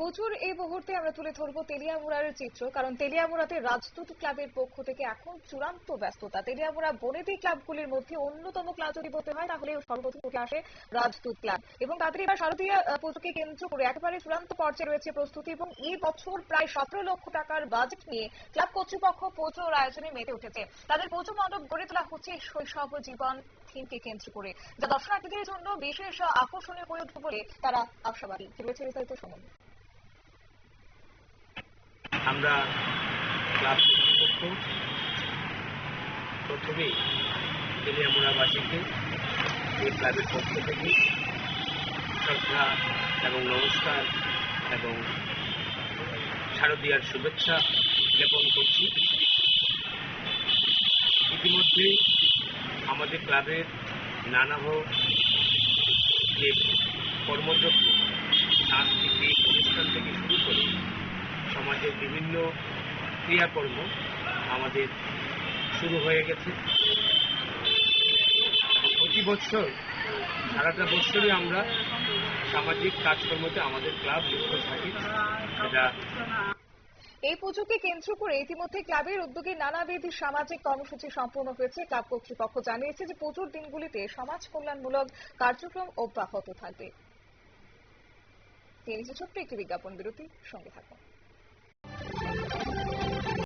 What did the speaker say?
প্রচুর এই মুহূর্তে আমরা তুলে ধরবো তেলিয়ামুড়ার চিত্র, কারণ তেলিয়ামুড়াতে রাজদূত ক্লাবের পক্ষ থেকে এখন চূড়ান্ত ব্যস্ততা। তেলিয়ামুড়া বনেদি ক্লাবগুলির মধ্যে অন্যতম ক্লাব যদি বলতে হয়, তাহলে সর্বপ্রথম উঠে আসে রাজদূত ক্লাব। এবং তাদের এবার শারদীয় পুজোকে কেন্দ্র করে একেবারে চূড়ান্ত পর্যায়ে রয়েছে প্রস্তুতি এবং এই বছর প্রায় সতেরো লক্ষ টাকার বাজেট নিয়ে ক্লাব কর্তৃপক্ষ পুজোর আয়োজনে মেতে উঠেছে। তাদের পুজো মণ্ডপ গড়ে তোলা হচ্ছে শৈশব জীবন থিমকে কেন্দ্র করে, যা দর্শনার্থীদের জন্য বিশেষ আকর্ষণীয় হয়ে উঠবে বলে তারা আশাবাদী। রয়েছে বিস্তারিত আমরা ক্লাব কর্তৃপক্ষ প্রথমেই তেলিয়ামুড়াবাসীকে এই ক্লাবের পক্ষ থেকে শ্রদ্ধা এবং নমস্কার এবং শারদীয়ার শুভেচ্ছা জ্ঞাপন করছি। ইতিমধ্যে আমাদের ক্লাবের নানাভ যে কর্মযজ্ঞ সাংস্কৃতিক অনুষ্ঠান থেকে শুরু করে সমাজের বিভিন্ন ক্রিয়াকর্ম আমাদের শুরু হয়ে গেছে। প্রতি বছর, সারাটা বছরই আমরা সামাজিক কাজকর্মতে আমাদের ক্লাব লিপ্ত থাকি। সেটা এই পুজোকে কেন্দ্র করে ইতিমধ্যে ক্লাবের উদ্যোগে নানাবিধ সামাজিক কর্মসূচি সম্পন্ন হয়েছে। ক্লাব কর্তৃপক্ষ জানিয়েছে যে পুজোর দিনগুলিতে সমাজ কল্যাণমূলক কার্যক্রম অব্যাহত থাকবে। ছোট্ট একটি বিজ্ঞাপন বিরতি, সঙ্গে থাকুন।